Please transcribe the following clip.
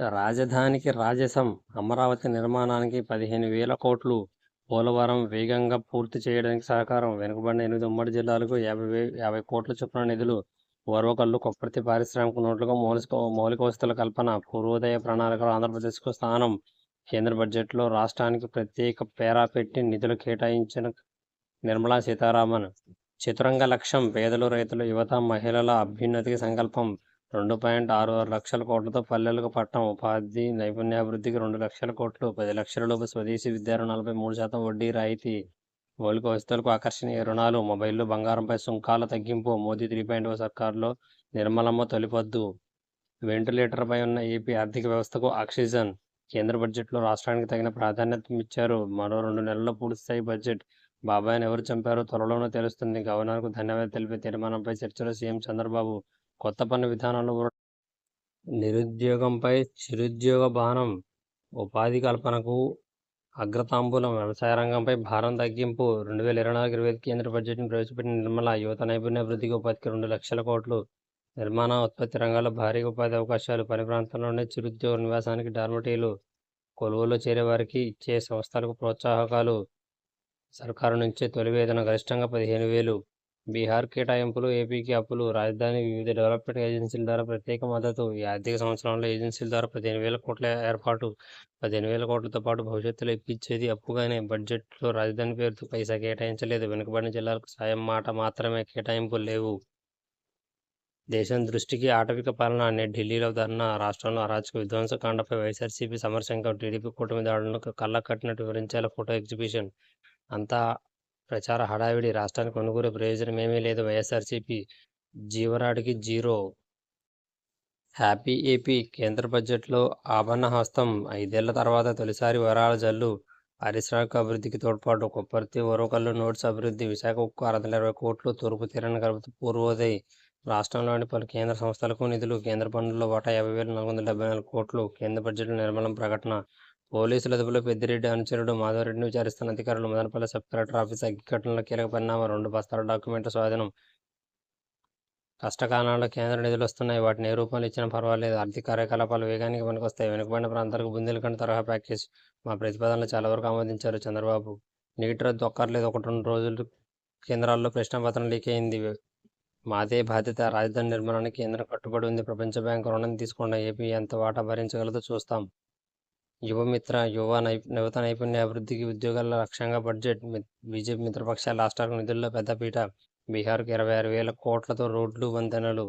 రాజధానికి రాజసం అమరావతి నిర్మాణానికి పదిహేను వేల కోట్లు. పోలవరం వేగంగా పూర్తి చేయడానికి సహకారం. వెనుకబడిన ఎనిమిది ఉమ్మడి జిల్లాలకు యాభై వే యాభై కోట్ల చొప్పున నిధులు. ఓర్వకల్లు కొప్పర్తి పారిశ్రామిక నోట్లుగా మౌలిక మౌలిక వసతుల కల్పన పూర్వోదయ ప్రణాళికలు ఆంధ్రప్రదేశ్కు స్థానం. కేంద్ర బడ్జెట్లో రాష్ట్రానికి ప్రత్యేక పేరా పెట్టి నిధులు కేటాయించిన నిర్మలా సీతారామన్. చతురంగ లక్ష్యం పేదలు రైతులు యువత మహిళల అభ్యున్నతికి సంకల్పం. రెండు పాయింట్ ఆరు ఆరు లక్షల కోట్లతో పల్లెలకు పట్టణం ఉపాధి నైపుణ్యాభివృద్ధికి రెండు లక్షల కోట్లు పది లక్షల లోపు స్వదేశీ విద్యా రుణాలపై మూడు శాతం వడ్డీ రాయితీ. మౌలిక వస్తువులకు ఆకర్షణీయ రుణాలు మొబైల్లో బంగారంపై సుంకాల తగ్గింపు మోదీ త్రీ పాయింట్ ఓ సర్కార్లో నిర్మలమ్మ తొలిపొద్దు. వెంటిలేటర్పై ఉన్న ఏపీ ఆర్థిక వ్యవస్థకు ఆక్సిజన్. కేంద్ర బడ్జెట్లో రాష్ట్రానికి తగిన ప్రాధాన్యత ఇచ్చారు మరో రెండు నెలల్లో పూర్తిస్థాయి బడ్జెట్. బాబాయ్ని ఎవరు చంపారో త్వరలోనే తెలుస్తుంది. గవర్నర్కు ధన్యవాదాలు తెలిపే తీర్మానంపై చర్చలో సీఎం చంద్రబాబు కొత్త పన్ను విధానంలో నిరుద్యోగంపై చిరుద్యోగ బాణం ఉపాధి కల్పనకు అగ్రతాంబూలం. వ్యవసాయ రంగంపై భారం తగ్గింపు. రెండు వేల ఇరవై నాలుగు ఇరవై ఐదు కేంద్ర బడ్జెట్ను ప్రవేశపెట్టిన నిర్మల యువత నైపుణ్య వృద్ధికి ఉపాధికి రెండు లక్షల కోట్లు. నిర్మాణ ఉత్పత్తి రంగాల్లో భారీ ఉపాధి అవకాశాలు. పని ప్రాంతంలోనే చిరుద్యోగ నివాసానికి డార్మటీలు కొలువులో చేరే వారికి ఇచ్చే సంస్థలకు ప్రోత్సాహకాలు. సర్కారు నుంచే తొలి వేతన గరిష్టంగా పదిహేను వేలు. బీహార్ కేటాయింపులు ఏపీకి అప్పులు రాజధాని వివిధ డెవలప్మెంట్ ఏజెన్సీల ద్వారా ప్రత్యేక మద్దతు ఈ ఆర్థిక సంవత్సరంలో ఏజెన్సీల ద్వారా పదిహేను వేల కోట్ల ఏర్పాటు పదిహేను వేల కోట్లతో పాటు భవిష్యత్తులో ఇప్పించేది అప్పుగానే బడ్జెట్లో రాజధాని పేరుతో పైసా కేటాయించలేదు. వెనుకబడిన జిల్లాలకు సాయం మాట మాత్రమే కేటాయింపులు లేవు. దేశం దృష్టికి ఆటవిక పాలన అనే ఢిల్లీలో ధర్నా రాష్ట్రంలో అరాచక విధ్వంసకాండపై వైఎస్ఆర్సీపీ సమరశంకం టీడీపీ కూటమి దాడులను కళ్ళ కట్టినట్టు వివరించాల ఫోటో ఎగ్జిబిషన్. అంతా ప్రచార హడావిడి రాష్ట్రానికి కొనుగోలు ప్రయోజనం ఏమీ లేదు. వైఎస్ఆర్సీపీ జీవరాడికి జీరో. హ్యాపీ ఏపీ కేంద్ర బడ్జెట్లో ఆభరణ హస్తం. ఐదేళ్ళ తర్వాత తొలిసారి వరాల జల్లు. పారిశ్రామిక అభివృద్ధికి తోడ్పాటు. కొప్పర్తి ఒరవకల్లు నోట్స్ అభివృద్ధి. విశాఖ ఉక్కు ఆరు వందల ఇరవై కోట్లు తూర్పు తీరాన్ని కలుపుతూ పూర్వోదయ్. రాష్ట్రంలోని పలు కేంద్ర సంస్థలకు నిధులు. కేంద్ర పనుల్లో వాటా యాభై వేల నాలుగు వందల డెబ్బై నాలుగు కోట్లు. కేంద్ర బడ్జెట్ నిర్మలం ప్రకటన. పోలీసుల అదుపులో పెద్దిరెడ్డి అనుచరుడు మాధవరెడ్డిని విచారిస్తున్న అధికారులు మదనపల్లి సబ్ కలెక్టర్ ఆఫీస్ అగ్గిఘటనలో కీలక పరిణామం రెండు బస్తాల డాక్యుమెంట్ల స్వాధీనం. కష్టకాలంలో కేంద్ర నిధులు వస్తున్నాయి. వాటిని ఏ రూపంలో ఇచ్చినా పర్వాలేదు. ఆర్థిక కార్యకలాపాలు వేగానికి పనికొస్తాయి. వెనుకబడిన ప్రాంతాలకు బుందేలకండ్ తరహా ప్యాకేజ్ మా ప్రతిపాదనలు చాలా వరకు ఆమోదించారు చంద్రబాబు. నీటి రద్దు ఒక్కర్లేదు. ఒకటి రెండు రోజులు కేంద్రాల్లో ప్రశ్నపత్రం లీక్ అయింది. మాదే బాధ్యత. రాజధాని నిర్మాణానికి కేంద్రం కట్టుబడి ఉంది. ప్రపంచ బ్యాంకు రుణం తీసుకున్న ఏపీ ఎంత వాటా భరించగలదో చూస్తాం. యువమిత్ర యువ నై యువత నైపుణ్య అభివృద్ధికి ఉద్యోగాల లక్ష్యంగా బడ్జెట్ బీజేపీ మిత్రపక్షాల రాష్ట్రాలకు నిధుల్లో పెద్దపీట బీహార్కు ఇరవై ఆరు వేల కోట్లతో రోడ్లు వంతెనలు